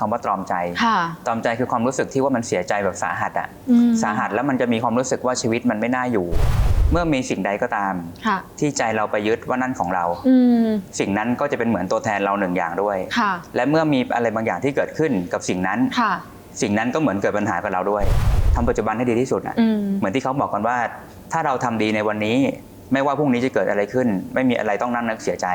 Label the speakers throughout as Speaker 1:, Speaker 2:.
Speaker 1: คำว่าตรอมใจ
Speaker 2: ค่ะ
Speaker 1: ตรอมใจคือความรู้สึกที่ว่ามันเสียใจแบบสาหัสอะ
Speaker 2: อืม
Speaker 1: สาหัสแล้วมันจะมีความรู้สึกว่าชีวิตมันไม่น่าอยู่ เมื่อมีสิ่งใดก็ตาม
Speaker 2: ค่ะ
Speaker 1: ที่ใจเราไปยึดว่านั่นของเรา
Speaker 2: อืม
Speaker 1: สิ่งนั้นก็จะเป็นเหมือนตัวแทนเราหนึ่งอย่างด้วย
Speaker 2: ค่ะ
Speaker 1: และเมื่อมีอะไรบางอย่างที่เกิดขึ้นกับสิ่งนั้น
Speaker 2: ค่ะ
Speaker 1: สิ่งนั้นก็เหมือนเกิดปัญหากับเราด้วยทำปัจจุบันให้ดีที่สุดอะ
Speaker 2: อืม
Speaker 1: เหมือนที่เขาบอกกันว่า ถ้าเราทำดีในวันนี้ ไม่ว่าพรุ่งนี้จะเกิดอะไรขึ้น ไม่มีอะไรต้องนั่งนึกเสียใจ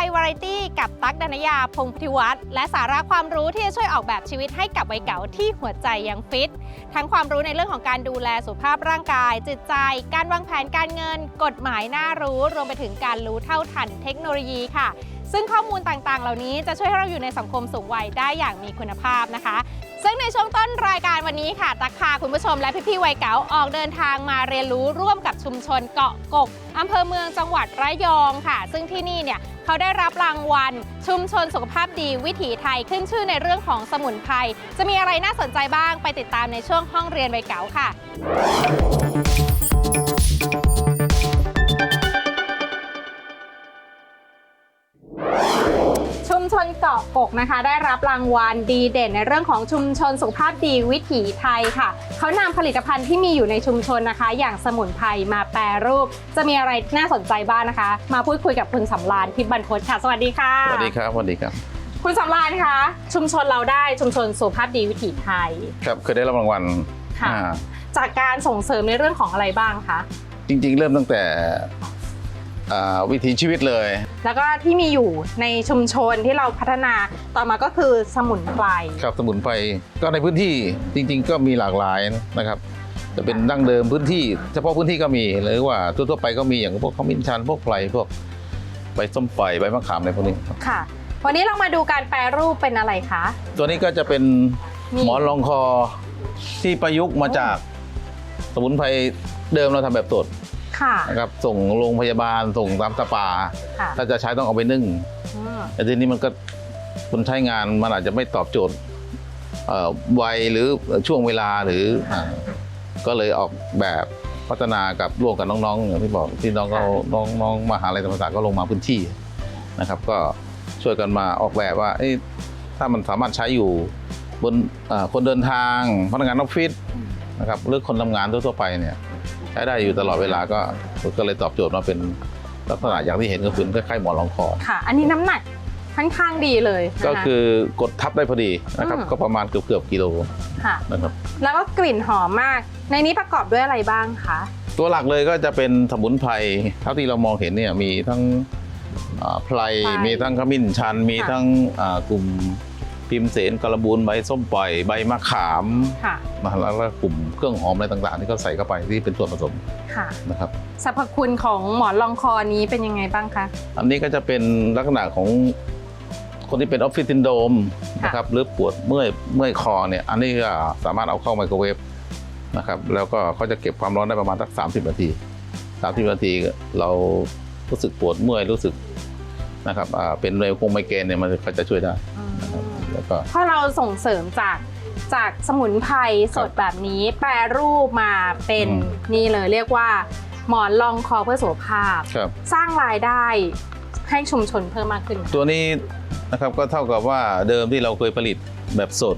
Speaker 3: วัยวาไรตี้กับตั๊กดนยาพงศ์พิวัตรและสาระความรู้ที่จะช่วยออกแบบชีวิตให้กับวัยเก่าที่หัวใจยังฟิต ทั้งความรู้ในเรื่องของการดูแลสุขภาพร่างกาย จิตใจ การวางแผนการเงิน กฎหมายน่ารู้ รวมไปถึงการรู้เท่าทันเทคโนโลยีค่ะซึ่งข้อมูลต่างๆ เหล่านี้จะช่วยให้เราอยู่ในสังคมสูงวัยได้อย่างมีคุณภาพนะคะ ซึ่งในช่วงต้นรายการวันนี้ค่ะ ตักพาคุณผู้ชมและพี่ๆวัยเก๋าออกเดินทางมาเรียนรู้ร่วมกับชุมชนเกาะกกอำเภอเมืองจังหวัดระยองค่ะ ซึ่งที่นี่เนี่ยเขาได้รับรางวัล ชุมชนสุขภาพดีวิถีไทยขึ้นชื่อในเรื่องของสมุนไพรจะมีอะไรน่าสนใจบ้างไปติดตามในช่วงห้องเรียนวัยเก๋าค่ะ นเกาะกกนะคะ ได้รับรางวัลดีเด่นในเรื่องของชุมชนสุขภาพดีวิถีไทยค่ะ เขานำผลิตภัณฑ์ที่มีอยู่ในชุมชนนะคะ อย่างสมุนไพรมาแปรรูป จะมีอะไรน่าสนใจบ้างนะคะ มาพูดคุยกับคุณสำรานทิพย์บรรพตค่ะ สวัสดีค่ะ
Speaker 4: สวัสดีครับสวัสดีครับ
Speaker 3: คุณสำรานคะ ชุมชนเราได้ชุมชนสุขภาพดีวิถีไทย
Speaker 4: ครับเคยได้รับรางวัล
Speaker 3: ค่ะ
Speaker 4: อ่า
Speaker 3: จากการส่งเสริมในเรื่องของอะไรบ้างคะ
Speaker 4: จริงๆ เริ่มตั้งแต่อ่า วิถีชีวิตเลย
Speaker 3: แล้วก็ที่มีอยู่ในชุมชนที่เราพัฒนาต่อมาก็คือสมุนไพร
Speaker 4: ครับสมุนไพรก็ในพื้นที่จริง ๆ ก็มีหลากหลายนะครับ จะเป็นดั้งเดิมพื้นที่เฉพาะพื้นที่ก็มีหรือว่าทั่วๆไปก็มีอย่างพวกขมิ้นชันพวกไพรพวกใบส้มปล่อยใบมะขามอะไรพวกนี้ครับ
Speaker 3: ค่ะ วันนี้เรามาดูการแปรรูปเป็นอะไรคะ
Speaker 4: ตัวนี้ก็จะเป็น
Speaker 3: นี่
Speaker 4: หมอนรองคอที่ประยุกต์มาจากสมุนไพรเดิมเราทำแบบสด
Speaker 3: ค่ะ
Speaker 4: นะครับ ส่งโรงพยาบาลส่งตามสปา
Speaker 3: ค่ะ
Speaker 4: ถ้าจะใช้ต้องเอาไปนึ่ง
Speaker 3: อืม
Speaker 4: แต่ทีนี้มันก็คนใช้งานมันอาจจะไม่ตอบโจทย์เอ่อวัยหรือช่วงเวลาหรืออ่าก็เลยออกแบบพัฒนากับร่วมกับน้องๆอย่างที่บอกที่น้องก็น้องน้องมหาลัยธรรมศาสตร์ก็ลงมาพื้นที่นะครับ ก็ช่วยกันมาออกแบบว่าเอ้ยถ้ามันสามารถใช้อยู่บนเอ่อคนเดินทางพนักงานออฟฟิศ นะครับหรือคนทำงานทั่วๆไปเนี่ย ใช้ได้อยู่ตลอดเวลาก็ก็เลยตอบโจทย์มาเป็นลักษณะอย่างที่เห็นก็คือคล้ายๆหมอนรองคอ
Speaker 3: ค่ะ อันนี้น้ำหนักค่อนข้างดีเลยนะะ
Speaker 4: ก็คือกดทับได้พอดีนะครับ
Speaker 3: อืม
Speaker 4: ก็ประมาณเกือบเกือบๆกิโล
Speaker 3: ค่ะ
Speaker 4: นะครับ
Speaker 3: แล้วก็กลิ่นหอมมาก ในนี้ประกอบด้วยอะไรบ้างคะ
Speaker 4: ตัวหลักเลยก็จะเป็นสมุนไพรเท่าที่เรามองเห็นเนี่ยมีทั้งอ่าไพร
Speaker 3: ไพร
Speaker 4: มีทั้งขมิ้นชัน มี
Speaker 3: ค่ะ
Speaker 4: ทั้งอ่ากลุ่ม พิมเสนกระบูนใบส้มปล่อยใบมะขาม
Speaker 3: ค่ะ
Speaker 4: นะแล้วก็กลุ่มเครื่องหอมอะไรต่างๆ ที่เขาใส่เข้าไปที่เป็นส่วนผสม
Speaker 3: ค่ะ
Speaker 4: นะครับ
Speaker 3: สรรพคุณของหมอนรองคอนี้เป็นยังไงบ้างคะ
Speaker 4: อันนี้ก็จะเป็นลักษณะของคนที่เป็นออฟฟิศซินโดม
Speaker 3: ค่ะ
Speaker 4: นะครับหรือปวดเมื่อยเมื่อยคอเนี่ยอันนี้ก็สามารถเอาเข้าไมโครเวฟนะครับแล้วก็เขาจะเก็บความร้อนได้ประมาณสัก 30 นาที 30 นาทีเรารู้สึกปวดเมื่อยรู้สึกนะครับอ่าเป็นเรวคงไมเกรนเนี่ยมันก็จะช่วยได้นะครับ แล้วก็
Speaker 3: เพราะเราส่งเสริมจากจากสมุนไพรสดแบบนี้แปรรูปมาเป็น
Speaker 4: อืม
Speaker 3: นี่เลยเรียกว่า หมอนรองคอเพื่อสุขภาพ
Speaker 4: ครับ
Speaker 3: สร้างรายได้ให้ชุมชนเพิ่มมากขึ้นไหม
Speaker 4: ตัวนี้นะครับก็เท่ากับว่าเดิมที่เราเคยผลิตแบบสด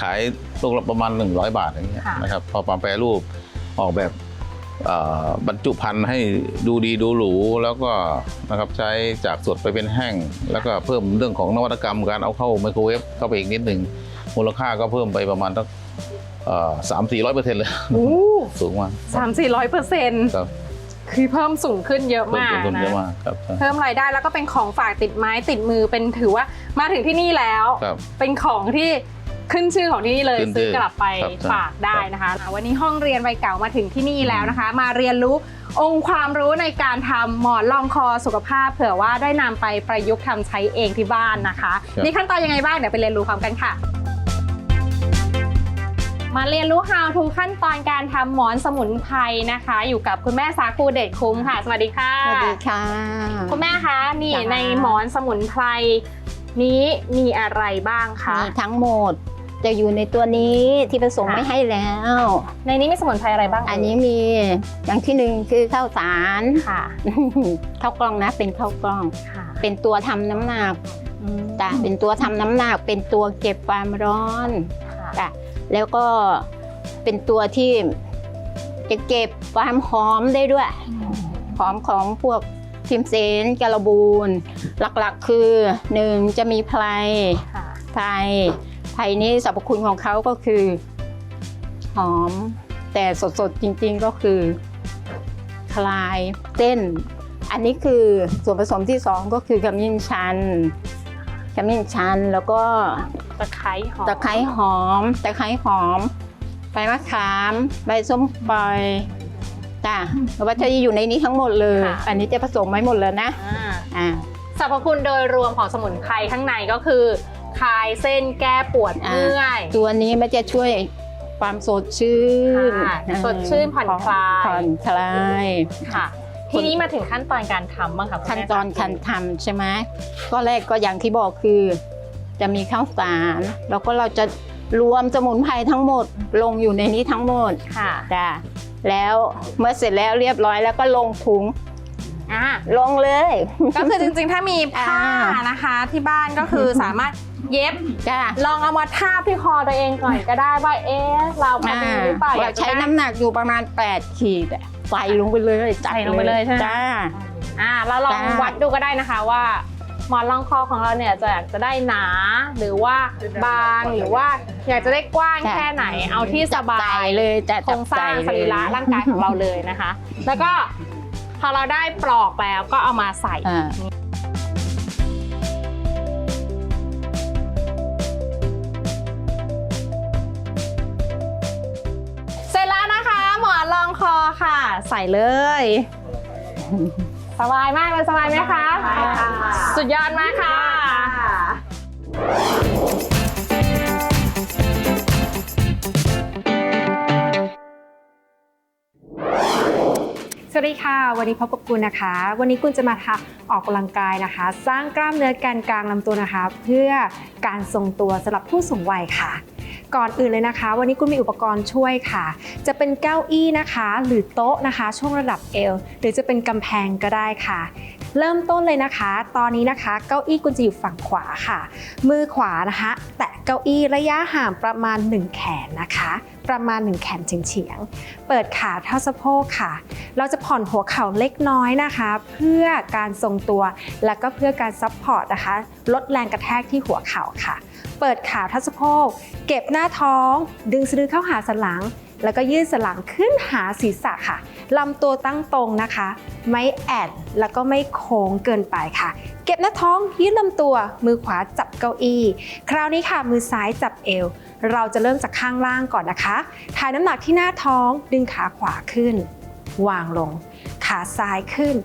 Speaker 4: ขายลูกละประมาณ 100 บาทอย่างเงี้ย
Speaker 3: ค่ะ
Speaker 4: นะครับพอมาแปรรูปออกแบบเอ่อ บรรจุภัณฑ์ให้ดูดีดูหรูแล้วก็นะครับใช้จากสดไปเป็นแห้ง แล้วก็เพิ่มเรื่องของนวัตกรรมการเอาเข้าไมโครเวฟเข้าไปอีกนิดหนึ่งมูลค่าก็เพิ่มไปประมาณสักสามสี่ร้อยเปอร์เซ็นต์เลย
Speaker 3: โอ้
Speaker 4: สูงมาก
Speaker 3: สามสี่ร้อยเปอร์เซ็นต์
Speaker 4: ครับ
Speaker 3: คือเพิ่มสูงขึ้นเยอะ
Speaker 4: เพิ่ม
Speaker 3: มาก
Speaker 4: ต้นทุน
Speaker 3: นะ
Speaker 4: เยอะมากครับใช่
Speaker 3: เพิ่มรายได้แล้วก็เป็นของฝากติดไม้ติดมือเป็นถือว่ามาถึงที่นี่แล้ว
Speaker 4: ครับ
Speaker 3: เป็นของที่ ขึ้นชื่อของที่นี่เลย
Speaker 4: ขึ้นชื่
Speaker 3: ซื้
Speaker 4: อ
Speaker 3: อกลับไป
Speaker 4: ครับใช่
Speaker 3: ฝากได้นะคะวันนี้ห้องเรียนวัยเก่ามาถึงที่นี่แล้วนะคะ มาเรียนรู้องค์ความรู้ในการทำหมอนรองคอสุขภาพ เผื่อว่าได้นำไปประยุกต์ทำใช้เองที่บ้านนะคะมีขั้นตอนยังไงบ้างเดี๋ยวไปเรียนรู้พร้อมกันค่ะ มาเรียนรู้ how to ขั้นตอนการทำหมอนสมุนไพรนะคะ อยู่กับคุณแม่สาคูเดชคุ้มค่ะ สวัสดีค่ะ
Speaker 2: สวัสดีค่ะ
Speaker 3: คุณแม่คะนี่
Speaker 2: จ้า
Speaker 3: ในหมอนสมุนไพรนี้มีอะไรบ้างคะ
Speaker 2: มีทั้งหมด จะอยู่ในตัวนี้ที่ผสม
Speaker 3: ค่ะ
Speaker 2: ไม่ให้แล้ว
Speaker 3: ในนี้มีสมุนไพรอะไรบ้าง
Speaker 2: อันนี้มีอย่างที่หนึ่งคือข้าวสาร
Speaker 3: ค่ะ
Speaker 2: ข้าวกล้องนะ เป็นข้าวกล้อง
Speaker 3: ค่ะ
Speaker 2: เป็นตัวทำน้ำหนัก
Speaker 3: อืม
Speaker 2: จ้ะเป็นตัวทำน้ำหนัก เป็นตัวเก็บความร้อน
Speaker 3: ค่ะ
Speaker 2: จ้ะแล้วก็เป็นตัวที่จะเก็บความหอมได้ด้วย หอมของพวกทิมเซนกระบูนหลักๆคือหนึ่งจะมีไพร
Speaker 3: ค่ะ
Speaker 2: ไพร ไพรนี้สรรพคุณของเขาก็คือ หอม แต่สดๆจริงๆก็คือ คลายเส้น อันนี้คือส่วนผสมที่สองก็คือขมิ้นชันขมิ้นชันแล้วก็
Speaker 3: ตะไคร้หอม
Speaker 2: ตะไคร้หอมตะไคร้หอมใบมะขามใบส้มปล่อยจ้ะแล้วว่าจะอยู่ในนี้ทั้งหมดเลย อันนี้จะผสมไว้หมดแล้วนะ
Speaker 3: อ่า
Speaker 2: อ่า
Speaker 3: สรรพคุณโดยรวมของสมุนไพรข้างในก็คือ คลายเส้นแก้ปวด
Speaker 2: อ่า
Speaker 3: เมื่อย
Speaker 2: ตัวนี้มันจะช่วยความสดชื่น
Speaker 3: ค่ะ
Speaker 2: อ่า
Speaker 3: สดชื่นผ่อนคลาย
Speaker 2: ผ่อนคลาย
Speaker 3: ค่ะทีนี้มาถึงขั้นตอนการทำบ้างค่ะคุณ
Speaker 2: ขั้น
Speaker 3: แม่
Speaker 2: ตอนการทำใช่ไหมก็แรกก็อย่างที่บอกคือ จะมีข้าวสารแล้วก็เราจะรวมสมุนไพรทั้งหมดลงอยู่ในนี้ทั้งหมด
Speaker 3: ค่ะ
Speaker 2: จ้ะแล้วเมื่อเสร็จแล้วเรียบร้อยแล้วก็ลงถุง
Speaker 3: อ่า
Speaker 2: ลงเลย
Speaker 3: ก็คือจริงๆ ถ้ามีผ้า
Speaker 2: อ่าน
Speaker 3: นะคะที่บ้านก็คือสามารถเย็บ
Speaker 2: จ้ะ
Speaker 3: ลองเอามาทาบที่คอตัวเองก่อนก็ได้ว่าเอ๊ะเราพอดีหรือเปล่า
Speaker 2: เราใช้น้ำหนักอยู่ประมาณ 8 ขีดอะใส่ลงไปเลยจัด
Speaker 3: ใส่ลงไปเลยใช่ไหม
Speaker 2: จ้า
Speaker 3: อ่าเราลอง
Speaker 2: จ้า
Speaker 3: วัดดูก็ได้นะคะว่าหมอนรองคอของเราเนี่ยจะอยากจะได้หนาหรือว่าบางหรือว่าอยากจะได้กว้างแค่ไหน เอาที่สบา
Speaker 2: ใส่
Speaker 3: ย
Speaker 2: เลยจะ
Speaker 3: โครงสร้างสรีระร่างกายของเราเลยนะคะ แล้วก็ พอเราได้ปลอกแล้วก็เอามาใส่
Speaker 2: อ่า
Speaker 3: เสร็จแล้วนะคะ หมอนรองคอค่ะ ใส่เลย สบายมากเลยสบายไหมคะ
Speaker 2: สบายค่ะ
Speaker 3: สุดยอดมากค่ะ
Speaker 5: วัสดีค่ะ วันนี้พบกับกุลนะคะ วันนี้กุลจะมาทำออกกำลังกายนะคะ สร้างกล้ามเนื้อแกนกลางลำตัวนะคะ เพื่อการทรงตัวสำหรับผู้สูงวัยค่ะ ก่อนอื่นเลยนะคะ วันนี้กุลมีอุปกรณ์ช่วยค่ะ จะเป็นเก้าอี้นะคะ หรือโต๊ะนะคะ ช่วงระดับเอว หรือจะเป็นกำแพงก็ได้ค่ะ เริ่มต้นเลยนะคะ ตอนนี้นะคะเก้าอี้กุณจะอยู่ฝั่งขวาค่ะ มือขวานะคะ แตะเก้าอี้ระยะห่างประมาณ 1 แขนนะคะ ประมาณ 1 แขนเฉียงๆเปิดขาเท่าสะโพกค่ะ เราจะผ่อนหัวเข่าเล็กน้อยนะคะ เพื่อการทรงตัวและก็เพื่อการซัพพอร์ตนะคะ ลดแรงกระแทกที่หัวเข่าค่ะ เปิดขาท่าสะโพก เก็บหน้าท้อง ดึงสะดือเข้าหาสันหลัง แล้วก็ยืดสันหลังขึ้นหาศีรษะค่ะลำตัวตั้งตรงนะคะ ไม่แอนแล้วก็ไม่โค้งเกินไปค่ะ เก็บหน้าท้องยืดลำตัว มือขวาจับเก้าอี้ คราวนี้ค่ะมือซ้ายจับเอว เราจะเริ่มจากข้างล่างก่อนนะคะถ่ายน้ำหนักที่หน้าท้อง ดึงขาขวาขึ้น วางลง ขาซ้ายขึ้น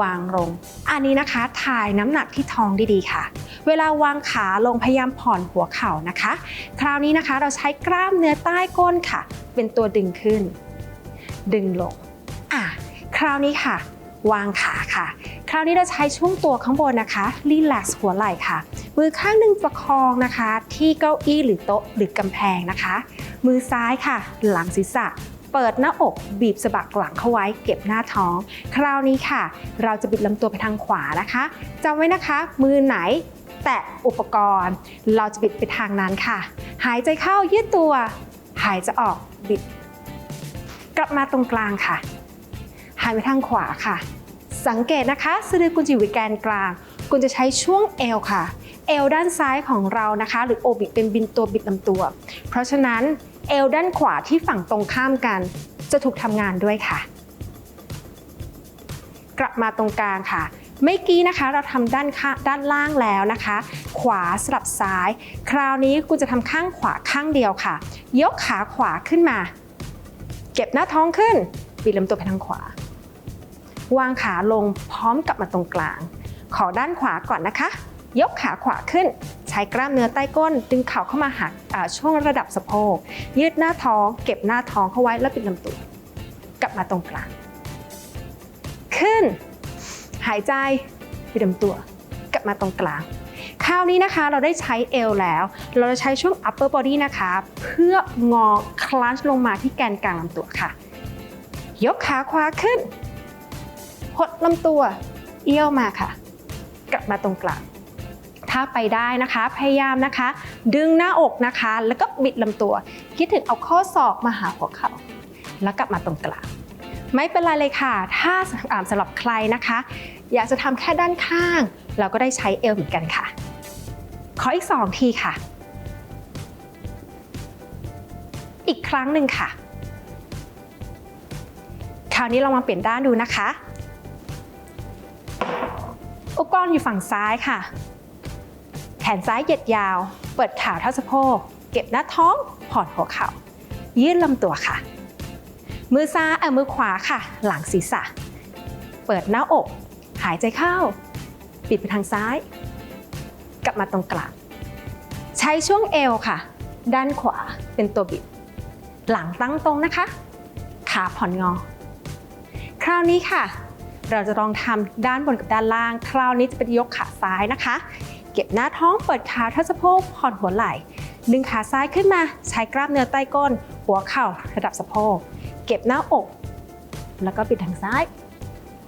Speaker 5: วางลง อันนี้นะคะถ่ายน้ำหนักที่ท้องดีๆค่ะ เวลาวางขาลงพยายามผ่อนหัวเข่านะคะ คราวนี้นะคะเราใช้กล้ามเนื้อใต้ก้นค่ะ เป็นตัวดึงขึ้น ดึงลงอะคราวนี้ค่ะ วางขาค่ะ คราวนี้เราใช้ช่วงตัวข้างบนนะคะรีแลกซ์หัวไหล่ค่ะ มือข้างหนึ่งประคองนะคะ ที่เก้าอี้หรือโต๊ะหรือกำแพงนะคะ มือซ้ายค่ะ หลังศีรษะ เปิดหน้าอกบีบสะบักหลังเข้าไว้เก็บหน้าท้อง คราวนี้ค่ะ เราจะบิดลำตัวไปทางขวานะคะจำไว้นะคะ มือไหนแตะอุปกรณ์ เราจะบิดไปทางนั้นค่ะ หายใจเข้ายืดตัว หายใจออกบิด กลับมาตรงกลางค่ะ หายไปทางขวาค่ะ สังเกตนะคะสะดือกุญจะอยู่แกนกลางกุญจะใช้ช่วงเอวค่ะ เอวด้านซ้ายของเรานะคะ หรือโอบิดเป็นบินตัวบิดลำตัว เพราะฉะนั้น เอวด้านขวาที่ฝั่งตรงข้ามกัน จะถูกทำงานด้วยค่ะ กลับมาตรงกลางค่ะ เมื่อกี้นะคะเราทำด้านข้างด้านล่างแล้วนะคะ ขวาสลับซ้าย คราวนี้คุณจะทำข้างขวาข้างเดียวค่ะ ยกขาขวาขึ้นมา เก็บหน้าท้องขึ้นปิดลำตัวไปทางขวา วางขาลงพร้อมกลับมาตรงกลาง ขอด้านขวาก่อนนะคะ ยกขาขวาขึ้น ใช้กล้ามเนื้อใต้ก้น ดึงเข่าเข้ามาหาอ่าช่วงระดับสะโพก ยืดหน้าท้อง เก็บหน้าท้องเข้าไว้แล้วปิดลำตัว กลับมาตรงกลาง ขึ้น หายใจปิดลำตัว กลับมาตรงกลางคราวนี้นะคะเราได้ใช้เอวแล้ว เราจะใช้ช่วง upper body นะคะ เพื่องอคลันช์ลงมาที่แกนกลางลำตัวค่ะ ยกขาขวาขึ้น หดลำตัว เอี้ยวมาค่ะ กลับมาตรงกลาง ถ้าไปได้นะคะ พยายามนะคะ ดึงหน้าอกนะคะ แล้วก็บิดลำตัว คิดถึงเอาข้อศอกมาหาหัวเข่าแล้วกลับมาตรงกลางไม่เป็นไรเลยค่ะ ถ้าสำหรับใครนะคะ อยากจะทำแค่ด้านข้าง เราก็ได้ใช้เอวเหมือนกันค่ะ ขออีกสองทีค่ะ อีกครั้งหนึ่งค่ะ คราวนี้เรามาเปลี่ยนด้านดูนะคะ อุปกรณ์อยู่ฝั่งซ้ายค่ะ นซ้ายเหยียดยาว เปิดขาเท่าสะโพก เก็บหน้าท้อง ผ่อนหัวเข่า ยืดลำตัวค่ะ มือซ้ายเออมือขวาค่ะ หลังศีรษะ เปิดหน้าอก หายใจเข้า ปิดไปทางซ้าย กลับมาตรงกลาง ใช้ช่วงเอวค่ะ ด้านขวาเป็นตัวบิด หลังตั้งตรงนะคะ ขาผ่อนงอ คราวนี้ค่ะ เราจะลองทำด้านบนกับด้านล่าง คราวนี้จะเป็นยกขาซ้ายนะคะ เก็บหน้าท้องเปิดขาเท่าสะโพกผ่อนหัวไหล่ ดึงขาซ้ายขึ้นมาใช้กล้ามเนื้อใต้ก้น หัวเข่าระดับสะโพก เก็บหน้าอก แล้วก็ปิดทางซ้าย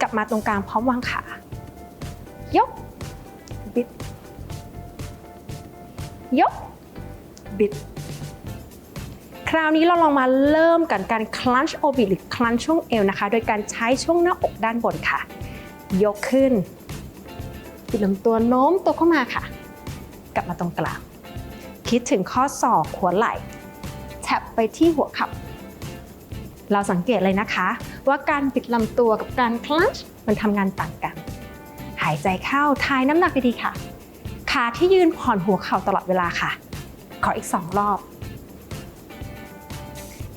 Speaker 5: กลับมาตรงกลางพร้อมวางขา ยก บิด ยก บิด คราวนี้เราลองมาเริ่มกันการคลันช์โอบิหรือคลันช์ช่วงเอวนะคะ โดยการใช้ช่วงหน้าอกด้านบนค่ะ ยกขึ้น ปิดลำตัวโน้มตัวเข้ามาค่ะ กลับมาตรงกลาง คิดถึงข้อศอกหัวไหล่แทบไปที่หัวเข่าเราสังเกตเลยนะคะ ว่าการปิดลำตัวกับการคลัชมันทำงานต่างกัน หายใจเข้าทายน้ำหนักดีๆค่ะ ขาที่ยืนผ่อนหัวเข่าตลอดเวลาค่ะ ขออีกสองรอบ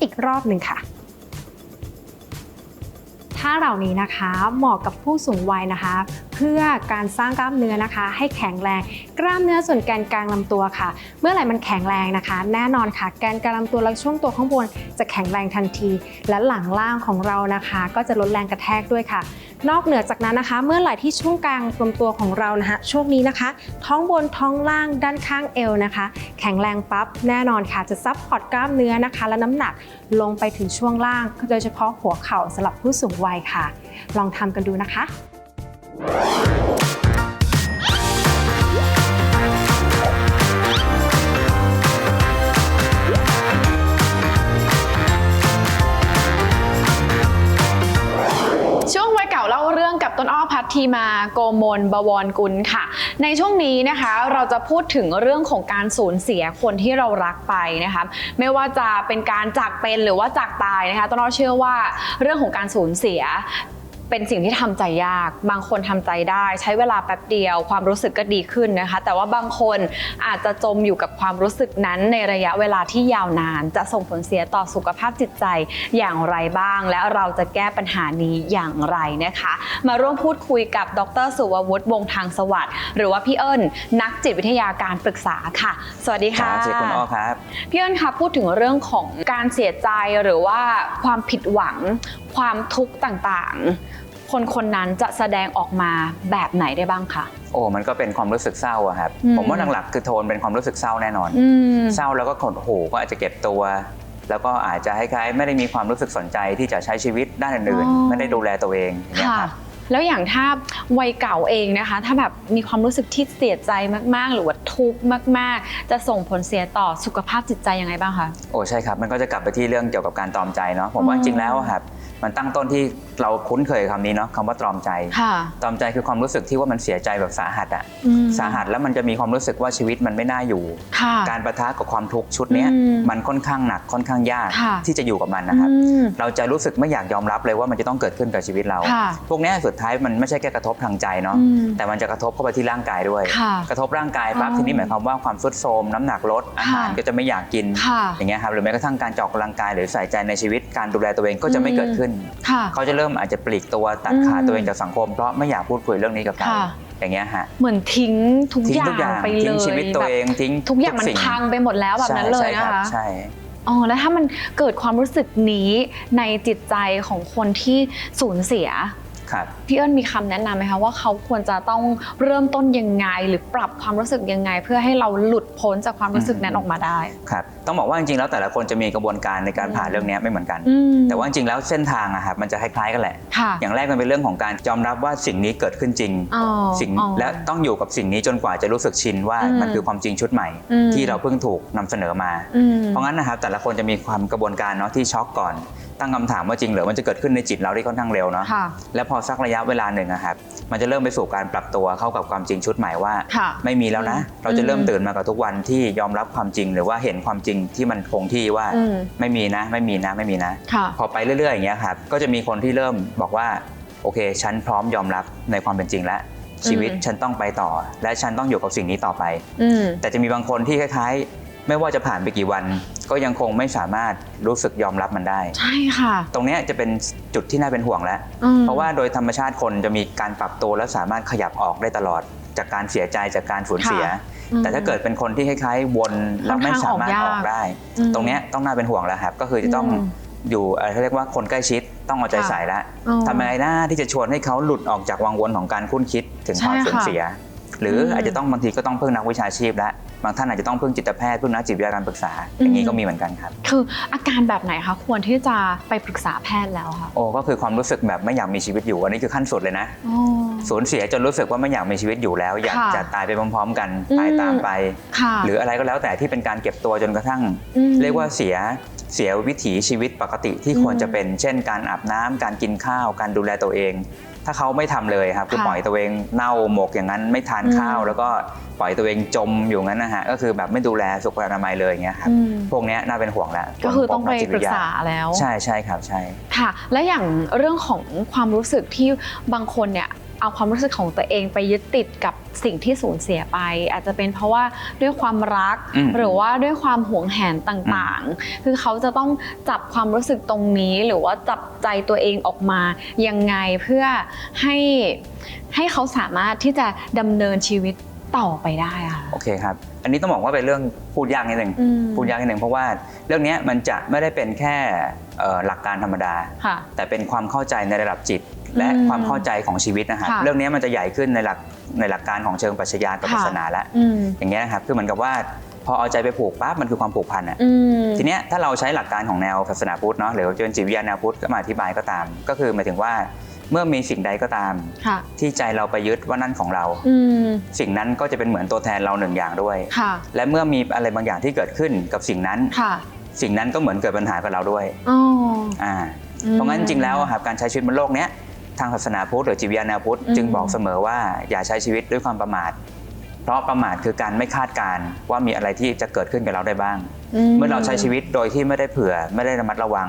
Speaker 5: อีกรอบหนึ่งค่ะท่าเหล่านี้นะคะเหมาะกับผู้สูงวัยนะคะ เพื่อการสร้างกล้ามเนื้อนะคะ ให้แข็งแรง กล้ามเนื้อส่วนแกนกลางลำตัวค่ะ เมื่อไหร่มันแข็งแรงนะคะ แน่นอนค่ะแกนกลางลำตัวและช่วงตัวข้างบนจะแข็งแรงทันที และหลังล่างของเรานะคะ ก็จะลดแรงกระแทกด้วยค่ะ นอกเหนือจากนั้นนะคะ เมื่อไหร่ที่ช่วงกลางลำตัวของเรานะคะช่วงนี้นะคะ ท้องบนท้องล่างด้านข้างเอวนะคะ แข็งแรงปั๊บแน่นอนค่ะจะซับพอร์ตกล้ามเนื้อนะคะ และน้ำหนักลงไปถึงช่วงล่าง โดยเฉพาะหัวเข่าสำหรับผู้สูงวัยค่ะ ลองทำกันดูนะคะ
Speaker 6: ช่วงวัยเก่าเล่าเรื่องกับต้นอ้อพัททีมาโกมลบวรกุลค่ะ ในช่วงนี้นะคะเราจะพูดถึงเรื่องของการสูญเสียคนที่เรารักไปนะคะไม่ว่าจะเป็นการจากเป็นหรือว่าจากตายนะคะต้นอ้อเชื่อว่าเรื่องของการสูญเสีย เป็นสิ่งที่ทำใจยาก บางคนทำใจได้ ใช้เวลาแป๊บเดียว ความรู้สึกก็ดีขึ้นนะคะ แต่ว่าบางคนอาจจะจมอยู่กับความรู้สึกนั้นในระยะเวลาที่ยาวนาน จะส่งผลเสียต่อสุขภาพจิตใจอย่างไรบ้าง และเราจะแก้ปัญหานี้อย่างไรนะคะ มาร่วมพูดคุยกับดร สุวัวุฒิวงศ์ทางสวัสดิ์หรือว่าพี่เอิญนักจิตวิทยาการปรึกษาค่ะ สวัสดี
Speaker 1: ครั
Speaker 6: ค่ะ
Speaker 1: บสวัสดีคุณอ้อครับ
Speaker 6: พี่เอิญคะพูดถึงเรื่องของการเสียใจหรือว่าความผิดหวัง ความทุกข์ต่างๆ คนคนนั้นจะแสดงออกมาแบบไหนได้บ้างคะ
Speaker 1: โอ้มันก็เป็นความรู้สึกเศร้าอะครับ
Speaker 6: อืม
Speaker 1: ผมว่าหลักๆคือโทนเป็นความรู้สึกเศร้าแน่นอน
Speaker 6: อืม
Speaker 1: เศร้าแล้วก็ขดหูก็อาจจะเก็บตัว แล้วก็อาจจะคล้ายๆไม่ได้มีความรู้สึกสนใจที่จะใช้ชีวิตด้านอื่น
Speaker 6: อ๋อ
Speaker 1: ๆไม่ได้ดูแลตัวเองอย่างเงี้ย
Speaker 6: ค่ะ
Speaker 1: ครับ
Speaker 6: แล้วอย่างถ้าวัยเก่าเองนะคะ ถ้าแบบมีความรู้สึกที่เสียใจมากๆ หรือว่าทุกข์มาก ๆ จะส่งผลเสียต่อสุขภาพจิตใจยังไงบ้างคะ
Speaker 1: โอ้ใช่ครับ มันก็จะกลับไปที่เรื่องเกี่ยวกับการตอมใจเนาะผมว่า
Speaker 6: อืม
Speaker 1: จริงแล้วอะครับมันตั้งต้นที่เราคุ้นเคยคำนี้เนาะคำว่าตรอมใจ
Speaker 6: ค่ะ
Speaker 1: ตรอมใจคือความรู้สึกที่ว่ามันเสียใจแบบสาหัสอะ
Speaker 6: อืม
Speaker 1: สาหัสแล้วมันจะมีความรู้สึกว่าชีวิตมันไม่น่าอยู่
Speaker 6: ค่ะ
Speaker 1: การประทะกับความทุกข์ชุดเนี้ย
Speaker 6: อืม
Speaker 1: มันค่อนข้างหนักค่อนข้างยาก
Speaker 6: ค่ะ
Speaker 1: ที่จะอยู่กับมันนะครับ
Speaker 6: อืม
Speaker 1: เราจะรู้สึกไม่อยากยอมรับเลยว่ามันจะต้องเกิดขึ้นกับชีวิตเรา
Speaker 6: ค่ะ
Speaker 1: พวกเนี้ยสุดท้ายมันไม่ใช่แค่กระทบทางใจเนาะ
Speaker 6: อืม
Speaker 1: แต่มันจะกระทบเข้าไปที่ร่างกายด้วย
Speaker 6: ค่ะ
Speaker 1: กระทบร่างกายปั๊บ
Speaker 6: อ๋อ
Speaker 1: ทีนี้หมายความว่าความทรุดโทรมน้ำหนักลดอาหาร
Speaker 6: ค่ะ
Speaker 1: ก็จะไม่อยากกิน
Speaker 6: ค่ะ
Speaker 1: อย่างเงี้ยครับ หรือแม้กระทั่งการจะออกกำลังกายหรือใส่ใจในชีวิตการดูแลตัวเองก็จะไม่เกิดขึ้น
Speaker 6: ค่ะ
Speaker 1: เขาจะเริ่มอาจจะปลีกตัวตัดขาด
Speaker 6: อืม
Speaker 1: ตัวเองจากสังคม เพราะไม่อยากพูดคุยเรื่องนี้กับใคร
Speaker 6: ค่ะ
Speaker 1: อย่างเงี้ยฮะ
Speaker 6: เหมือนทิ้งทุก
Speaker 1: ทิ้
Speaker 6: องย่า
Speaker 1: ทุกอย่าง
Speaker 6: งไปเลย
Speaker 1: ทิ้งชีวิตตัวเองทิ้ง
Speaker 6: ทุกอย่างมัน
Speaker 1: สิ่
Speaker 6: พังไปหมดแล้วแบบนั้นเลย
Speaker 1: ใช่
Speaker 6: นะ
Speaker 1: ใช่
Speaker 6: คะ
Speaker 1: รับใช่
Speaker 6: อ๋อแล้วถ้ามันเกิดความรู้สึกนี้ในจิตใจของคนที่สูญเสีย
Speaker 1: ครับ
Speaker 6: พี่เอิญมีคำแนะนำไหมคะว่าเขาควรจะต้องเริ่มต้นยังไง หรือปรับความรู้สึกยังไง เพื่อให้เราหลุดพ้นจากความรู้สึกนั้นออกมาได้
Speaker 1: ครับต้องบอกว่าจริงๆแล้วแต่ละคนจะมีกระบวนการในการผ่านเรื่องนี้ไม่เหมือนกัน
Speaker 6: อืม
Speaker 1: แต่ว่าจริงๆแล้วเส้นทางอะครับมันจะคล้ายๆกันแหละ
Speaker 6: ค่ะ
Speaker 1: อย่างแรกมันเป็นเรื่องของการยอมรับว่าสิ่งนี้เกิดขึ้นจริง
Speaker 6: อ๋อ
Speaker 1: สิ่ง
Speaker 6: อ๋อ
Speaker 1: และต้องอยู่กับสิ่งนี้จนกว่าจะรู้สึกชินว่า
Speaker 6: อืม
Speaker 1: มันคือความจริงชุดใหม่
Speaker 6: อืม
Speaker 1: ที่เราเพิ่งถูกนำเสนอมา
Speaker 6: อืม
Speaker 1: เพราะงั้นนะครับแต่ละคนจะมีความกระบวนการเนาะที่ช็อกก่อน ตั้งคำถามว่าจริงเหรือมันจะเกิดขึ้นในจิตเราได้ค่อนข้างเร็วเนาะ
Speaker 6: ค่ะ
Speaker 1: แล้วพอสักระยะเวลาหนึ่งอะครับมันจะเริ่มไปสู่การปรับตัวเข้ากับความจริงชุดใหม่ว่า
Speaker 6: ค่ะ
Speaker 1: ไม่มีแล้วนะ เราจะเริ่ม
Speaker 6: อืม
Speaker 1: ตื่นมากับทุกวันที่ยอมรับความจริงหรือว่าเห็นความจริงที่มันคงที่ว่า
Speaker 6: อืม
Speaker 1: ไม่มีนะ ไม่มีนะไม่มีนะ
Speaker 6: ค่ะ
Speaker 1: พอไปเรื่อยๆอย่างเงี้ยครับก็จะมีคนที่เริ่มบอกว่าโอเค ฉันพร้อมยอมรับในความเป็นจริงแล้วชีวิต
Speaker 6: อืม
Speaker 1: ฉันต้องไปต่อ และฉันต้องอยู่กับสิ่งนี้ต่อไป
Speaker 6: อืม
Speaker 1: แต่จะมีบางคนที่คล้าย ๆ ไม่ว่าจะผ่านไปกี่วัน ก็ยังคงไม่สามารถรู้สึกยอมรับมันได้
Speaker 6: ใช่ค่ะ
Speaker 1: ตรงเนี้ยจะเป็นจุดที่น่าเป็นห่วงแล้ว
Speaker 6: อืม
Speaker 1: เพราะว่าโดยธรรมชาติคนจะมีการปรับตัวและสามารถขยับออกได้ตลอด จากการเสียใจจากการสูญเสีย
Speaker 6: อืม
Speaker 1: แต่ถ้าเกิดเป็นคนที่คล้ายๆวนแล้วไม่สามารถ
Speaker 6: ค่อนข้างอ
Speaker 1: อ
Speaker 6: อก
Speaker 1: อก
Speaker 6: ยาก
Speaker 1: ได้
Speaker 6: อืม
Speaker 1: ตรงเนี้ยต้องน่าเป็นห่วงแล้วครับ ก็คือจะต้อง
Speaker 6: อืม
Speaker 1: อยู่เอ่อเขาเรียกว่าคนใกล้ชิดต้องเอาใจ
Speaker 6: ค่ะ
Speaker 1: ใส่แล้ว
Speaker 6: อ๋อ
Speaker 1: ทำยังไงหน้าที่จะชวนให้เขาหลุดออกจากวังวนของการคุ้นคิดถึงความ
Speaker 6: ใช่
Speaker 1: สูญ
Speaker 6: ค่ะ
Speaker 1: เสีย หรืออ
Speaker 6: ม
Speaker 1: อาจจะต้องบางทีก็ต้องพึ่งนักวิชาชีพแล้วบางท่านอาจจะต้องพึ่งจิตแพทย์พึ่งนักจิตวิทยาการปรึกษา อย่างนี้
Speaker 6: อืม
Speaker 1: ก็มีเหมือนกันครับ
Speaker 6: คืออาการแบบไหนคะควรที่จะไปปรึกษาแพทย์แล้วค่ะ
Speaker 1: โอ้ก็คือความรู้สึกแบบไม่อยากมีชีวิตอยู่อันนี้คือขั้นสุดเลยนะ
Speaker 6: อ๋อ
Speaker 1: สูญเสียจนรู้สึกว่าไม่อยากมีชีวิตอยู่แล้ว อยาก
Speaker 6: ค่ะ
Speaker 1: จะตายไปพร้อม ๆ กัน
Speaker 6: อืม
Speaker 1: ตายตามไป
Speaker 6: ค่ะ
Speaker 1: หรืออะไรก็แล้วแต่ที่เป็นการเก็บตัวจนกระทั่ง
Speaker 6: ม
Speaker 1: เรียกว่าเสียเสียวิถีชีวิตปกติที่
Speaker 6: อืม
Speaker 1: ควรจะเป็น เช่น การอาบน้ำการกินข้าว การดูแลตัวเอง ถ้าเขาไม่ทำเลยครับคือ
Speaker 6: ค่ะ
Speaker 1: ปล่อยตัวเองเน่าหมกอย่างนั้นไม่ทาน
Speaker 6: อืม
Speaker 1: ข้าว แล้วก็ปล่อยตัวเองจมอยู่งั้นนะฮะก็คือแบบไม่ดูแลสุขอนามัยเลยอย่างเงี้ยครับ
Speaker 6: อืม
Speaker 1: พวกเนี้ยน่าเป็นห่วงแล้ว
Speaker 6: ก็คือต้องไป
Speaker 1: พวนัจิต
Speaker 6: ปรึ
Speaker 1: วิท
Speaker 6: ก
Speaker 1: ย
Speaker 6: ษาแล้ว
Speaker 1: ใช่ใช่ครับใช่
Speaker 6: ค่ะ และอย่างเรื่องของความรู้สึกที่บางคนเนี่ย เอาความรู้สึกของตัวเองไปยึดติดกับสิ่งที่สูญเสียไป อาจจะเป็นเพราะว่าด้วยความรัก
Speaker 1: อืม
Speaker 6: หรือว่าด้วยความหวงแหนต่างๆ คือเขาจะต้องจับความรู้สึกตรงนี้ หรือว่าจับใจตัวเองออกมายังไงเพื่อให้ให้เขาสามารถที่จะดำเนินชีวิตต่อไปได้อะค่ะ
Speaker 1: โอเคครับ อันนี้ต้องบอกว่าเป็นเรื่องพูดยากนิดหนึ่ง
Speaker 6: อืม
Speaker 1: พูดยากนิดหนึ่งเพราะว่าเรื่องเนี้ยมันจะไม่ได้เป็นแค่เอ่อหลักการธรรมดา
Speaker 6: ค่ะ
Speaker 1: แต่เป็นความเข้าใจในระดับจิต และ
Speaker 6: อืม
Speaker 1: ความเข้าใจของชีวิตนะครับ
Speaker 6: ค่ะ
Speaker 1: เรื่องเนี้ยมันจะใหญ่ขึ้นในหลักในหลักการของเชิงปรัชญากับ
Speaker 6: ค่ะ
Speaker 1: ศาสนาแล้ว
Speaker 6: อืม
Speaker 1: อย่างเงี้ยนะครับคือเหมือนกับว่าพอเอาใจไปผูกปั๊บมันคือความผูกพันอะ
Speaker 6: อืม
Speaker 1: ทีเนี้ยถ้าเราใช้หลักการของแนวศาสนาพุทธเนาะหรือเป็นจิตวิทยาแนวพุทธก็มาอธิบายก็ตาม ก็คือหมายถึงว่าเมื่อมีสิ่งใดก็ตาม
Speaker 6: ค่ะ
Speaker 1: ที่ใจเราไปยึดว่านั่นของเรา
Speaker 6: อืม
Speaker 1: สิ่งนั้นก็จะเป็นเหมือนตัวแทนเราหนึ่งอย่างด้วย
Speaker 6: ค่ะ
Speaker 1: และเมื่อมีอะไรบางอย่างที่เกิดขึ้นกับสิ่งนั้น
Speaker 6: ค่ะ
Speaker 1: สิ่งนั้นก็เหมือนเกิดปัญหากับเราด้วย
Speaker 6: อ๋อ
Speaker 1: อ่า
Speaker 6: อืม
Speaker 1: เพราะงั้นจริงๆแล้วอะครับการใช้ชีวิตบนโลกเนี้ย ทางศาสนาพุทธหรือจิตวิทยาแนวพุทธ
Speaker 6: อืม
Speaker 1: จึงบอกเสมอว่าอย่าใช้ชีวิตด้วยความประมาท เพราะประมาทคือการไม่คาดการณ์ว่ามีอะไรที่จะเกิดขึ้นกับเราได้บ้าง เมื่อเราใช้ชีวิตโดยที่ไม่ได้เผื่อไม่ได้ระมัดระวัง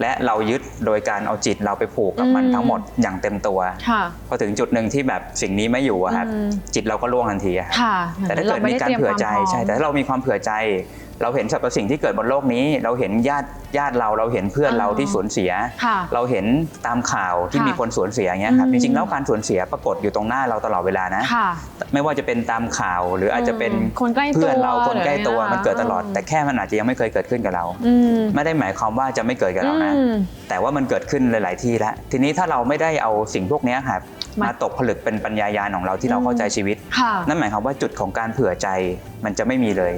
Speaker 1: และเรายึดโดยการเอาจิตเราไปผูกกับมัน
Speaker 6: อืม
Speaker 1: ทั้งหมดอย่างเต็มตัว
Speaker 6: ค่ะ
Speaker 1: พอถึงจุดหนึ่งที่แบบสิ่งนี้ไม่อยู่อะครับ
Speaker 6: อืม
Speaker 1: จิตเราก็ล่วงทันทีอะครับ
Speaker 6: ค่ะ
Speaker 1: แต่ถ้าเกิดมีการเผื่อใจใช่แต่ถ้าเรามีความเผื่อใจ เราเห็นสรรพสิ่งที่เกิดบนโลกนี้ เราเห็นญาติญาติเราเราเห็นเพื่อนเราที่สูญเสีย
Speaker 6: ค่ะ
Speaker 1: เราเห็นตามข่าวที่
Speaker 6: ค่ะ
Speaker 1: มีคนสูญเสียอย่างเงี้ยครับ
Speaker 6: อื
Speaker 1: จ
Speaker 6: ม
Speaker 1: ริงๆแล้วการสูญเสียปรากฏอยู่ตรงหน้าเราตลอดเวลานะ
Speaker 6: ค่ะ
Speaker 1: ไม่ว่าจะเป็นตามข่าวหรืออาจจะเป็น
Speaker 6: อืมคนใกล้ตัว
Speaker 1: เพื่อนเราคนใกล้ตัว
Speaker 6: หรืออะไร
Speaker 1: มันเกิดตลอด
Speaker 6: อืม
Speaker 1: แต่แค่มันอาจจะยังไม่เคยเกิดขึ้นกับเรา
Speaker 6: อืม
Speaker 1: ไม่ได้หมายความว่าจะไม่เกิดกับเรานะ
Speaker 6: อืม
Speaker 1: แต่ว่ามันเกิดขึ้นหลาย ๆ ที่แล้วทีนี้ถ้าเราไม่ได้เอาสิ่งพวกเนี้ยครับ
Speaker 6: มา
Speaker 1: มาตกผลึกเป็นปัญญายาณของเราที่เรา
Speaker 6: อืม
Speaker 1: เข้าใจชีวิต
Speaker 6: ค่ะ
Speaker 1: นั่นหมายความว่าจุดของการเผื่อใจมันจะไม่มีเลย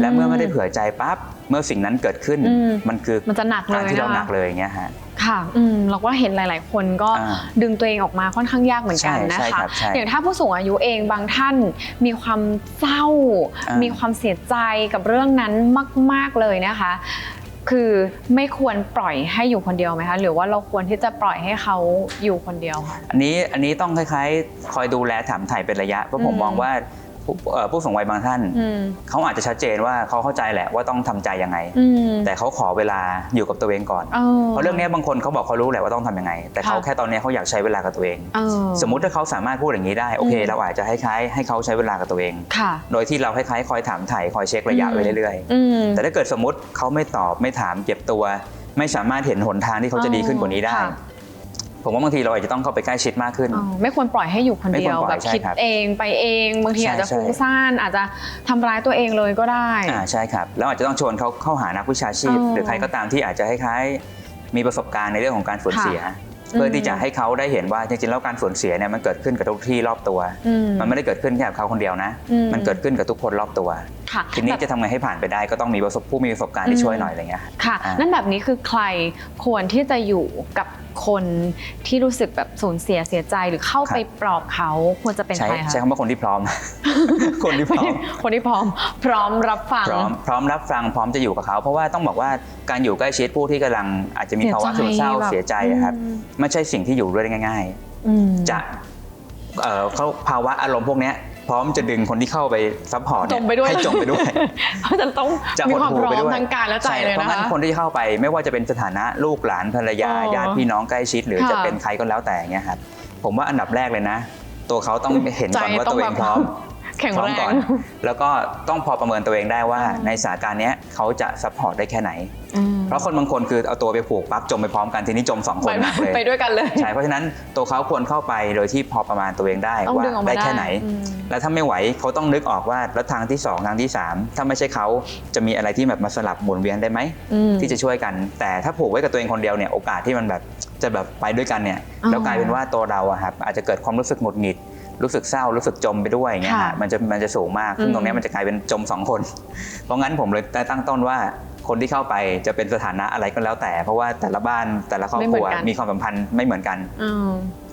Speaker 1: และเมื่อไม่ได้เผื่อใจปั๊บเมื่อสิ่งนั้นเกิดขึ้น
Speaker 6: อืม
Speaker 1: มันคือ
Speaker 6: มันจะหนักเลย
Speaker 1: การที่เรา
Speaker 6: นะคะ
Speaker 1: หนักเลยอย่างเงี้ยฮะ
Speaker 6: ค่ะอืมเราก็เห็นหลาย ๆ คนก็
Speaker 1: อ่า
Speaker 6: ดึงตัวเองออกมาค่อนข้างยากเหมือนกัน
Speaker 1: ใช่
Speaker 6: นะ
Speaker 1: ใช่
Speaker 6: คะ
Speaker 1: ครับใช่
Speaker 6: อย่างถ้าผู้สูงอายุเองบางท่านมีความเศร้า
Speaker 1: อ่ามี
Speaker 6: มีความเสียใจกับเรื่องนั้นมาก ๆเลยนะคะ คือไม่ควรปล่อยให้อยู่คนเดียวไหมคะหรือว่าเราควรที่จะปล่อยให้เขาอยู่คนเดียวคะ
Speaker 1: อันนี้อันนี้ต้องคล้ายๆ คอยดูแลถามถ่ายเป็นระยะเพราะผม
Speaker 6: อืม
Speaker 1: มองว่า ผู้เอ่อผู้สูงวัยบางท่าน
Speaker 6: อืม
Speaker 1: เขาอาจจะชัดเจนว่าเขาเข้าใจแหละว่าต้องทำใจยังไง
Speaker 6: อืม
Speaker 1: แต่เขาขอเวลาอยู่กับตัวเองก่อน
Speaker 6: ออ
Speaker 1: เพราะเรื่องนี้บางคนเขาบอกเขารู้แหละว่าต้องทำยังไง แต่เขา
Speaker 6: ค่ะ
Speaker 1: แค่ตอนนี้เขาอยากใช้เวลากับตัวเอง
Speaker 6: เออ
Speaker 1: สมมุติถ้าเขาสามารถพูดอย่างนี้ได้โอเค
Speaker 6: อืม
Speaker 1: เราอาจจะคล้ายๆให้เขาใช้เวลากับตัวเอง
Speaker 6: ค่ะ
Speaker 1: โดยที่เราคล้ายๆคอยถามถ่ายคอยเช็คระยะ
Speaker 6: อืม
Speaker 1: ไว้เรื่อย
Speaker 6: อืม
Speaker 1: ๆแต่ถ้าเกิดสมมติเขาไม่ตอบไม่ถามเก็บตัว ไม่สามารถเห็นหนทางที่เขาจะดีขึ้นกว่านี้ได้
Speaker 6: ค่ะ
Speaker 1: ผมว่าบางทีเราอาจจะต้องเข้าไปใกล้ชิดมากขึ้น
Speaker 6: อ๋อไม่ควรปล่อยให้อยู่คน
Speaker 1: ไม่
Speaker 6: เดี
Speaker 1: คว
Speaker 6: ยว
Speaker 1: รปล่อย
Speaker 6: แบบ
Speaker 1: ใช่
Speaker 6: คิด
Speaker 1: ครับ
Speaker 6: เองไปเองบางที
Speaker 1: ใช่
Speaker 6: อาจจะ
Speaker 1: ใช่
Speaker 6: ฟุ้งซ่านอาจจะทำร้ายตัวเองเลยก็ได้
Speaker 1: อ่าใช่ครับ แล้วอาจจะต้องชวนเขาเข้าหานักวิชาชีพ
Speaker 6: อ๋อ
Speaker 1: หรือใครก็ตามที่อาจจะคล้ายๆมีประสบการณ์ในเรื่องของการสูญเสีย
Speaker 6: ค่ะ
Speaker 1: เพื่ออ
Speaker 6: ม
Speaker 1: ที่จะให้เขาได้เห็นว่าจริงๆแล้วการสูญเสียเนี่ยมันเกิดขึ้นกับทุกที่รอบตัว
Speaker 6: อืม
Speaker 1: มันไม่ได้เกิดขึ้นแค่กับเขาคนเดียวนะ
Speaker 6: อืม
Speaker 1: มันเกิดขึ้นกับทุกคนรอบตัว
Speaker 6: ค่ะ
Speaker 1: ทีนี้
Speaker 6: แบบ
Speaker 1: จะทำไงให้ผ่านไปได้ก็ต้องมีประสบผู้มีประสบการณ์ที่ช่วยหน่อยอะไรเงี้ย
Speaker 6: ค่ะ
Speaker 1: อ่านั่
Speaker 6: นั่นแบบนี้คือใครควรที่จะอยู่กับ คนที่รู้สึกแบบสูญเสียเสียใจหรือเข้าไปปลอบเขาควรจะเป็น
Speaker 1: ใช้
Speaker 6: ใครคะ
Speaker 1: ใช้คำว่าคนที่พร้อม คนที่พร้อม
Speaker 6: คนที่พร้อม พร้อมรับฟัง
Speaker 1: พร้อมพร้อมรับฟังพร้อมจะอยู่กับเขา เพราะว่าต้องบอกว่าการอยู่ใกล้ชิดผู้ที่กำลังอาจจะมีภาวะซึมเศร้าเสียใจอะครับ
Speaker 6: อืม
Speaker 1: ไม่ใช่สิ่งที่อยู่ด้วยได้ง่าย
Speaker 6: อืม
Speaker 1: ๆจะเอ่อเขาภาวะอารมณ์พวกเนี้ย พร้อมจะดึงคนที่เข้าไปซัพพอร์ต
Speaker 6: จมไปด้วย
Speaker 1: ให้จมไปด้วย
Speaker 6: เพราะฉะนั้นต้อง
Speaker 1: จะ
Speaker 6: มี
Speaker 1: หด
Speaker 6: ความ
Speaker 1: หู
Speaker 6: พร้อ
Speaker 1: ไป
Speaker 6: ม
Speaker 1: ด้วย
Speaker 6: ทั้งกายและใจ
Speaker 1: ช่
Speaker 6: เลย
Speaker 1: เพราะ
Speaker 6: นะ
Speaker 1: งั้น
Speaker 6: คะ
Speaker 1: คนที่เข้าไปไม่ว่าจะเป็นสถานะลูกหลานภรรยา
Speaker 6: อ๋อ
Speaker 1: ญาติพี่น้องใกล้ชิด หรือ
Speaker 6: ค่ะ
Speaker 1: จะเป็นใครก็แล้วแต่เงี้ยครับผมว่าอันดับแรกเลยนะ ตัวเขาต้องเห็นก่อน
Speaker 6: ใจ
Speaker 1: ว่า
Speaker 6: ต้อง
Speaker 1: ตัวเอง
Speaker 6: แบบ
Speaker 1: พร้อม
Speaker 6: แข็ง
Speaker 1: พร้อ
Speaker 6: แร
Speaker 1: มก่
Speaker 6: ง
Speaker 1: อนแล้วก็ต้องพอประเมินตัวเองได้ว่า
Speaker 6: อืม
Speaker 1: ในสถานการณ์เนี้ยเขาจะซัพพอร์ตได้แค่ไหน
Speaker 6: อืม
Speaker 1: เพราะคนบางคนคือเอาตัวไปผูกปั๊บจมไปพร้อมกันทีนี้จมสองคนหนักเลย
Speaker 6: ไปด้วยกันเลย
Speaker 1: ใช่เพราะฉะนั้นตัวเขาควรเข้าไปโดยที่พอประมาณตัวเองได้
Speaker 6: ต้อง
Speaker 1: ว่า
Speaker 6: ดึงออกมา
Speaker 1: ได้
Speaker 6: ได้
Speaker 1: แค่ไหน
Speaker 6: อืม
Speaker 1: แล้วถ้าไม่ไหวเขาต้องนึกออกว่าแล้วทางที่สองทางที่สามถ้าไม่ใช่เขาจะมีอะไรที่แบบมาสลับหมุนเวียนได้ไหม
Speaker 6: อืม
Speaker 1: ที่จะช่วยกัน แต่ถ้าผูกไว้กับตัวเองคนเดียวเนี่ยโอกาสที่มันแบบจะแบบไปด้วยกันเนี่ย
Speaker 6: อ๋อ
Speaker 1: แล้วกลายเป็นว่าตัวเราอะครับอาจจะเกิดความรู้สึกหงุดหงิดรู้สึกเศร้ารู้สึกจมไปด้วยอย่างเงี้ย
Speaker 6: ค่ะ
Speaker 1: ฮะมันจะมันจะสูงมากซึ่
Speaker 6: อื
Speaker 1: ง
Speaker 6: ม
Speaker 1: ตรงเนี้ยมันจะกลายเป็นจมสองคน เพราะงั้นผมเลยได้ตั้งต้นว่า คนที่เข้าไปจะเป็นสถานะอะไรก็แล้วแต่ เพราะว่าแต่ละบ้านแต่ละครอบครัวมีความสัมพันธ์ไม่เหมือนกัน
Speaker 6: อืม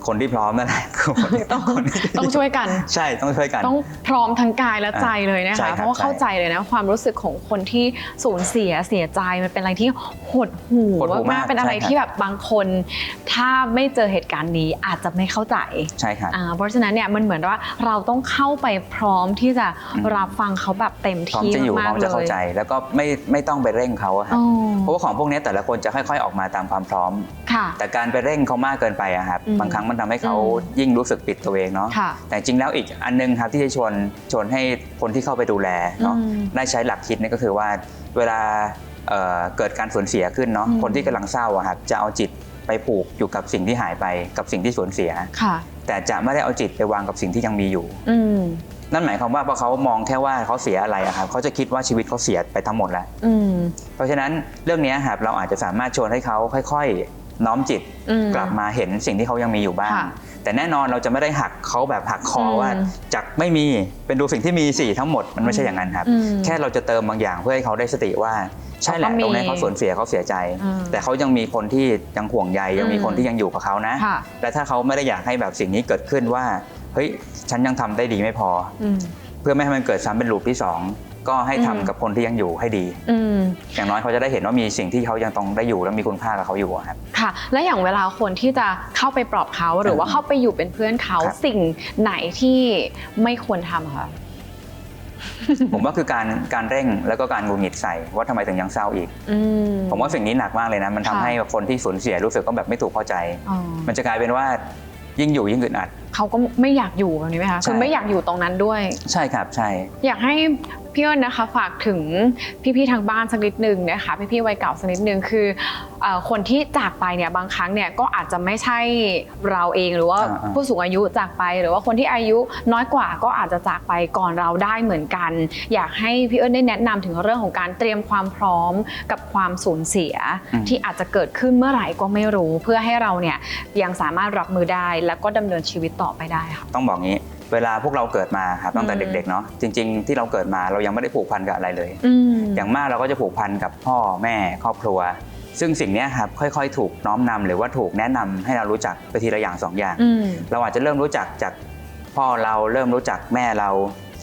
Speaker 1: คนที่พร้อมนั่นแหละคือคนที่
Speaker 6: ต้อง
Speaker 1: คนที่
Speaker 6: ต้องช่วยกัน
Speaker 1: ใช่ต้องช่วยกัน
Speaker 6: ต้องพร้อมทั้งกายและใจเลยนะ
Speaker 1: ใช่
Speaker 6: คะ
Speaker 1: ครับ
Speaker 6: เพราะว่าเข้าใจเลยนะความรู้สึกของคนที่สูญเสียเสียใจมันเป็นอะไรที่หดหู่
Speaker 1: หดหู่มาก
Speaker 6: มากๆเป็นอะไร
Speaker 1: ใช่ครับ
Speaker 6: ที่แบบบางคน ถ้าไม่เจอเหตุการณ์นี้อาจจะไม่เข้าใจ
Speaker 1: ใช่ครับ
Speaker 6: อ่าเพราะฉะนั้นเนี่ยมันเหมือนว่าเราต้องเข้าไปพร้อมที่จะ
Speaker 1: อืม
Speaker 6: รับฟังเขาแบบเต็ม
Speaker 1: พร้อม
Speaker 6: ที่
Speaker 1: จะอยู่พ
Speaker 6: มา
Speaker 1: ร้อกม
Speaker 6: ๆเล
Speaker 1: จะเข้ายใจ แล้วก็ไม่ไม่ต้องไปเร่งเขาอะครับ
Speaker 6: อ๋อ
Speaker 1: เพราะว่าของพวกเนี้ยแต่ละคนจะค่อย ๆ ออกมาตามความพร้อม
Speaker 6: ค่ะ
Speaker 1: แต่การไปเร่งเขามากเกินไปอะครับ
Speaker 6: อืม
Speaker 1: บางครั้งมันทำให้เขา
Speaker 6: อืม
Speaker 1: ยิ่งรู้สึกปิดตัวเองเนาะ
Speaker 6: ค่ะ
Speaker 1: แต่จริงแล้วอีกอันนึงครับที่จะชวนชวนให้คนที่เข้าไปดูแลเนาะ
Speaker 6: อืม
Speaker 1: ได้ใช้หลักคิดนี่ก็คือว่าเวลาเอ่อเกิดการสูญเสียขึ้นเนาะ
Speaker 6: อืม
Speaker 1: คนที่กำลังเศร้าอะครับจะเอาจิตไปผูกอยู่กับสิ่งที่หายไปกับสิ่งที่สูญเสีย
Speaker 6: ค่ะ
Speaker 1: แต่จะไม่ได้เอาจิตไปวางกับสิ่งที่ยังมีอยู่
Speaker 6: อืม
Speaker 1: นั่นหมายความว่าพอเขามองแค่ว่าเขาเสียอะไรอะครับเขาจะคิดว่าชีวิตเขาเสียไปทั้งหมดแล้ว
Speaker 6: อืม
Speaker 1: เพราะฉะนั้นเรื่องเนี้ยครับเราอาจจะสามารถชวนให้เขาค่อยๆ น้อมจิต
Speaker 6: อืม
Speaker 1: กลับมาเห็นสิ่งที่เขายังมีอยู่บ้าง
Speaker 6: ค่ะ
Speaker 1: แต่แน่นอนเราจะไม่ได้หักเขาแบบหักคออ
Speaker 6: ม
Speaker 1: ว่าจากไม่มีเป็นดูสิ่งที่มีสี่ทั้งหมดมันไม่ใช่อย่างนั้นครับ
Speaker 6: อืม
Speaker 1: แค่เราจะเติมบางอย่างเพื่อให้เขาได้สติว่าใช่แหละ
Speaker 6: เขาก็มี
Speaker 1: ตรงนี้เขาสูญเสียเขาเสียใจ
Speaker 6: อืม
Speaker 1: แต่เขายังมีคนที่ยังห่วงใยยังมี
Speaker 6: อืม
Speaker 1: คนที่ยังอยู่กับเขานะ
Speaker 6: ค่ะ
Speaker 1: และถ้าเขาไม่ได้อยากให้แบบสิ่งนี้เกิดขึ้นว่าเฮ้ยฉันยังทำได้ดีไม่พอ
Speaker 6: อืม
Speaker 1: เพื่อไม่ให้มันเกิดซ้ำเป็นลูปที่สอง ก็ให้ทำ
Speaker 6: อืม
Speaker 1: กับคนที่ยังอยู่ให้ดี
Speaker 6: อืม
Speaker 1: อย่างน้อยเขาจะได้เห็นว่ามีสิ่งที่เขายังต้องได้อยู่และมีคุณค่ากับเขาอยู่อะครับ
Speaker 6: ค่ะ และอย่างเวลาคนที่จะเข้าไปปลอบเขาหรือว่าเข้าไปอยู่เป็นเพื่อนเขา
Speaker 1: ครับ
Speaker 6: สิ่งไหนที่ไม่ควรทำอะคะ
Speaker 1: ผมว่าคือการการเร่งแล้วก็การหงุดหงิดใส่ว่าทำไมถึงยังเศร้าอีก
Speaker 6: อืม
Speaker 1: ผมว่าสิ่งนี้หนักมากเลยนะ มันทำ
Speaker 6: ค่ะ
Speaker 1: ให้คนที่สูญเสียรู้สึกก็แบบไม่ถูกพอใจ
Speaker 6: อ๋อ
Speaker 1: มันจะกลายเป็นว่ายิ่งอยู่ยิ่งอึดอัด
Speaker 6: เขาก็ไม่อยากอยู่แบบนี้ไหมคะ
Speaker 1: ใช่
Speaker 6: คือไม่อยากอยู่ตรงนั้นด้วย
Speaker 1: ใช่ครับใช่
Speaker 6: อยากให้พี่เอิญนะคะฝากถึงพี่ๆทางบ้านสักนิดนึงนะคะพี่ๆวัยเก่าสักนิดนึงคือเอ่อคนที่จากไปเนี่ยบางครั้งเนี่ยก็อาจจะไม่ใช่เราเองหรือว่า
Speaker 1: อ่าๆ
Speaker 6: ผู้สูงอายุจากไป หรือว่าคนที่อายุน้อยกว่าก็อาจจะจากไปก่อนเราได้เหมือนกัน อยากให้พี่เอิญได้แนะนำถึงเรื่องของการเตรียมความพร้อมกับความสูญเสีย ที่อาจจะเกิดขึ้นเมื่อไหร่ก็ไม่รู้ เพื่อให้เราเนี่ยยังสามารถรับมือได้แล้วก็ดำเนินชีวิตต่อไปได้ค่ะ
Speaker 1: ต้องบอกงี้ เวลาพวกเราเกิดมาครับตั้งแต่
Speaker 6: อืม
Speaker 1: เด็กๆเนาะจริง ๆ ที่เราเกิดมาเรายังไม่ได้ผูกพันกับอะไรเลย
Speaker 6: อืม
Speaker 1: อย่างมากเราก็จะผูกพันกับพ่อแม่ครอบครัว ซึ่งสิ่งเนี้ยครับค่อยๆ ถูกน้อมนำหรือว่าถูกแนะนำให้เรารู้จักไปทีละอย่างสองอย่าง
Speaker 6: อืม
Speaker 1: เราอาจจะเริ่มรู้จักจากพ่อเราเริ่มรู้จักแม่เรา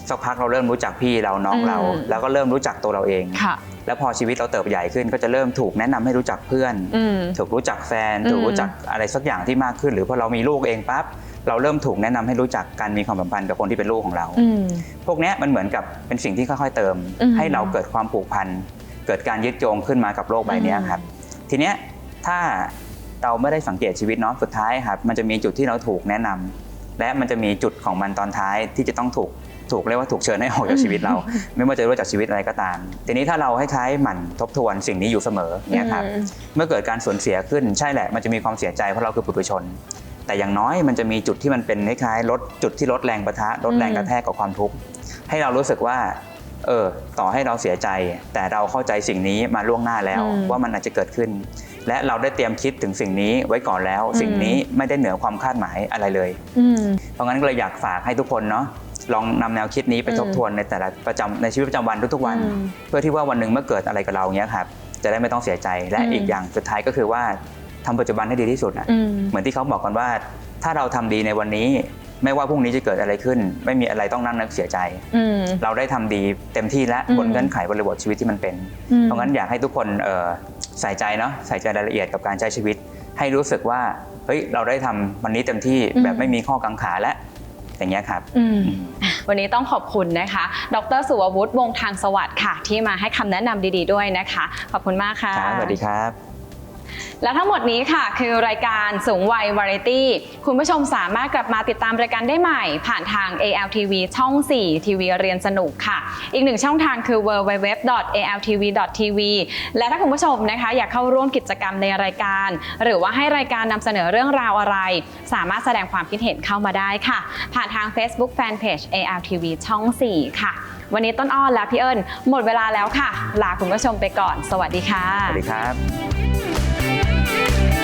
Speaker 1: สักพักเราเริ่มรู้จักพี่เราน้องเรา
Speaker 6: อืม
Speaker 1: แล้วก็เริ่มรู้จักตัวเราเอง
Speaker 6: ค่ะ
Speaker 1: แล้วพอชีวิตเราเติบใหญ่ขึ้นก็จะเริ่มถูกแนะนำให้รู้จักเพื่อน
Speaker 6: อืม
Speaker 1: ถูกรู้จักแฟน
Speaker 6: อืม
Speaker 1: ถูกรู้จักอะไรสักอย่างที่มากขึ้น หรือพอเรามีลูกเองปั๊บ เราเริ่มถูกแนะนำให้รู้จักการมีความสัมพันธ์กับคนที่เป็นลูกของเรา
Speaker 6: อืม
Speaker 1: พวกเนี้ยมันเหมือนกับเป็นสิ่งที่ค่อยๆเติม
Speaker 6: อืม
Speaker 1: ให้เราเกิดความผูกพัน เกิดการยึดโยงขึ้นมากับโลกใบเนี้ยครับ ทีเนี้ยถ้าเราไม่ได้สังเกตชีวิตเนาะสุดท้ายครับมันจะมีจุดที่เราถูกแนะนำและมันจะมีจุดของมันตอนท้ายที่จะต้องถูกถูกเรียกว่าถูกเชิญให้ออกจากชีวิตเรา ไม่ว่าจะรู้จากชีวิตอะไรก็ตาม ทีนี้ถ้าเราให้คล้ายๆหมั่นทบทวนสิ่งนี้อยู่เสมอเนี่ยครับ
Speaker 6: อืม
Speaker 1: เมื่อเกิดการสูญเสียขึ้นใช่แหละมันจะมีความเสียใจเพราะเราคือปุถุชน แต่อย่างน้อยมันจะมีจุดที่มันเป็นคล้ายๆลดจุดที่ลดแรงประทะลดแรงกระแทกกับความทุกข์ให้เรารู้สึกว่าเออต่อให้เราเสียใจ แต่เราเข้าใจสิ่งนี้มาล่วงหน้าแล้ว
Speaker 6: อืม
Speaker 1: ว่ามันอาจจะเกิดขึ้น และเราได้เตรียมคิดถึงสิ่งนี้ไว้ก่อนแล้ว
Speaker 6: อืม
Speaker 1: สิ่งนี้ไม่ได้เหนือความคาดหมายอะไรเลย
Speaker 6: อืม
Speaker 1: เพราะงั้นก็เลยอยากฝากให้ทุกคนเนาะลองนำแนวคิดนี้ไป
Speaker 6: อืม
Speaker 1: ทบทวนในแต่ละประจำในชีวิตประจำวันทุกๆวัน
Speaker 6: อืม
Speaker 1: เพื่อที่ว่าวันหนึ่งเมื่อเกิดอะไรกับเราเนี้ยครับจะได้ไม่ต้องเสียใจและ
Speaker 6: อืม
Speaker 1: อีกอย่างสุดท้ายก็คือว่า ทำปัจจุบันให้ดีที่สุดอะ
Speaker 6: อืม
Speaker 1: เหมือนที่เขาบอกกันว่า ถ้าเราทำดีในวันนี้ ไม่ว่าพรุ่งนี้จะเกิดอะไรขึ้น ไม่มีอะไรต้องนั่งนึกเสียใจ
Speaker 6: อืม
Speaker 1: เราได้ทำดีเต็มที่แล้ว
Speaker 6: อืม
Speaker 1: บนเงื่อนไขบริบทชีวิตที่มันเป็น
Speaker 6: อืม
Speaker 1: เพราะงั้นอยากให้ทุกคนเอ่อใส่ใจเนาะใส่ใจรายละเอียดกับการใช้ชีวิต ให้รู้สึกว่าเฮ้ยเราได้ทำวันนี้เต็มที่
Speaker 6: อืม
Speaker 1: แบบไม่มีข้อกังขาและอย่างเงี้ยครับ
Speaker 6: อืม
Speaker 1: อืม
Speaker 6: วันนี้ต้องขอบคุณนะคะ ดรสุวัฒน์วงศ์ทางสวัสดิ์ค่ะ ที่มาให้คำแนะนำดี ๆ ด้วยนะคะ ขอบคุณมากค่ะ
Speaker 1: ครับสวัสดีครับ
Speaker 6: และทั้งหมดนี้ค่ะ คือรายการสูงวัยวาไรตี้ คุณผู้ชมสามารถกลับมาติดตามรายการได้ใหม่ ผ่านทาง ALTV ช่อง 4 ทีวีเรียนสนุกค่ะ อีกหนึ่งช่องทางคือ www.altv.tv และถ้าคุณผู้ชมนะคะ อยากเข้าร่วมกิจกรรมในรายการ หรือว่าให้รายการนำเสนอเรื่องราวอะไร สามารถแสดงความคิดเห็นเข้ามาได้ค่ะ ผ่านทาง Facebook Fanpage ALTV ช่อง 4 ค่ะ วันนี้ต้นอ้อนและพี่เอิญหมดเวลาแล้วค่ะ ลาคุณผู้ชมไปก่อน สวัสดีค่ะ
Speaker 1: สวัสดีครับ Thank you.